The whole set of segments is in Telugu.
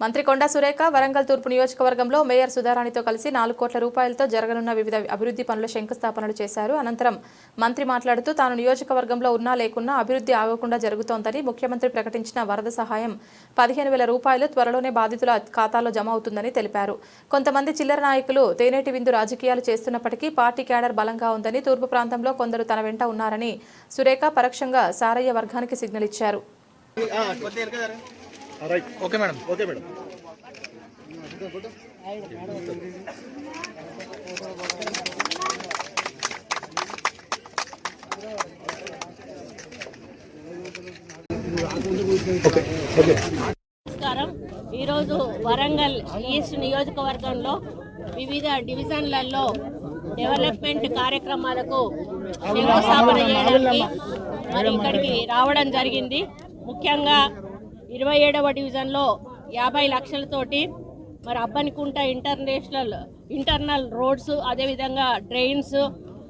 మంత్రి కొండా సురేఖ వరంగల్ తూర్పు నియోజకవర్గంలో మేయర్ సుధారాణితో కలిసి నాలుగు కోట్ల రూపాయలతో జరగనున్న వివిధ అభివృద్ధి పనుల శంకుస్థాపనలు చేశారు. అనంతరం మంత్రి మాట్లాడుతూ తాను నియోజకవర్గంలో ఉన్నా లేకున్నా అభివృద్ధి ఆగకుండా జరుగుతోందని ముఖ్యమంత్రి ప్రకటించిన వరద సహాయం పదిహేను వేల రూపాయలు త్వరలోనే బాధితుల ఖాతాలో జమ అవుతుందని తెలిపారు. కొంతమంది చిల్లర నాయకులు తేనేటి విందు రాజకీయాలు చేస్తున్నప్పటికీ పార్టీ క్యాడర్ బలంగా ఉందని తూర్పు ప్రాంతంలో కొందరు తన వెంట ఉన్నారని సురేఖ పరోక్షంగా సారయ్య వర్గానికి సిగ్నల్ ఇచ్చారు. Right okay madam. Okay. Madam నమస్కారం. ఈరోజు వరంగల్ ఈస్ట్ నియోజకవర్గంలో వివిధ డివిజన్లలో డెవలప్మెంట్ కార్యక్రమాలకు శంకుస్థాపన చేయడానికి మరి ఇక్కడికి రావడం జరిగింది. ముఖ్యంగా ఇరవై ఏడవ డివిజన్లో యాభై లక్షలతోటి మరి అబ్బనికుంట ఇంటర్నేషనల్ ఇంటర్నల్ రోడ్స్ అదేవిధంగా డ్రైన్స్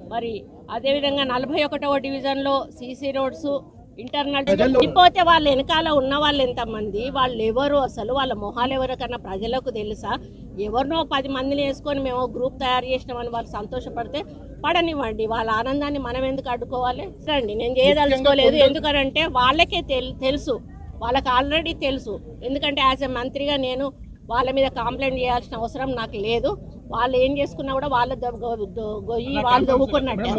మరి అదేవిధంగా నలభై ఒకటవ డివిజన్లో సీసీ రోడ్స్ ఇంటర్నల్ వెళ్ళిపోతే వాళ్ళ వెనకాల ఉన్న వాళ్ళు ఎంతమంది? వాళ్ళు ఎవరు అసలు? వాళ్ళ మొహాలు ఎవరికన్నా ప్రజలకు తెలుసా? ఎవరినో పది మందిని వేసుకొని మేము గ్రూప్ తయారు చేసినామని వాళ్ళు సంతోషపడితే పడనివ్వండి. వాళ్ళ ఆనందాన్ని మనం ఎందుకు అడ్డుకోవాలి? రండి. నేను చేయదలుచుకోలేదు. ఎందుకనంటే వాళ్ళకే తెల్- తెలుసు. వాళ్ళకి ఆల్రెడీ తెలుసు. ఎందుకంటే యాజ్ ఎ మంత్రిగా నేను వాళ్ళ మీద కంప్లైంట్ చేయాల్సిన అవసరం నాకు లేదు. వాళ్ళు ఏం చేసుకున్నా కూడా వాళ్ళ గొయ్యి వాళ్ళు దవ్వుకున్నట్టే.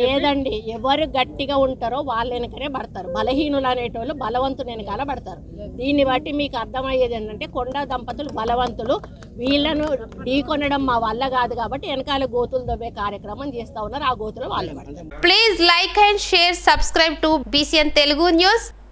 లేదండి ఎవరు గట్టిగా ఉంటారో వాళ్ళ వెనకనే పడతారు. బలహీనులు అనేటోళ్ళు బలవంతులు వెనకాల పడతారు. దీన్ని బట్టి మీకు అర్థమయ్యేది ఏంటంటే కొండ దంపతులు బలవంతులు. వీళ్ళను ఢీకొనడం మా వల్ల కాదు కాబట్టి వెనకాల గోతులు దవ్వే కార్యక్రమం చేస్తా ఉన్నారు. ఆ గోతులు వాళ్ళే పడతారు. Please like and share, subscribe to BCN Telugu News.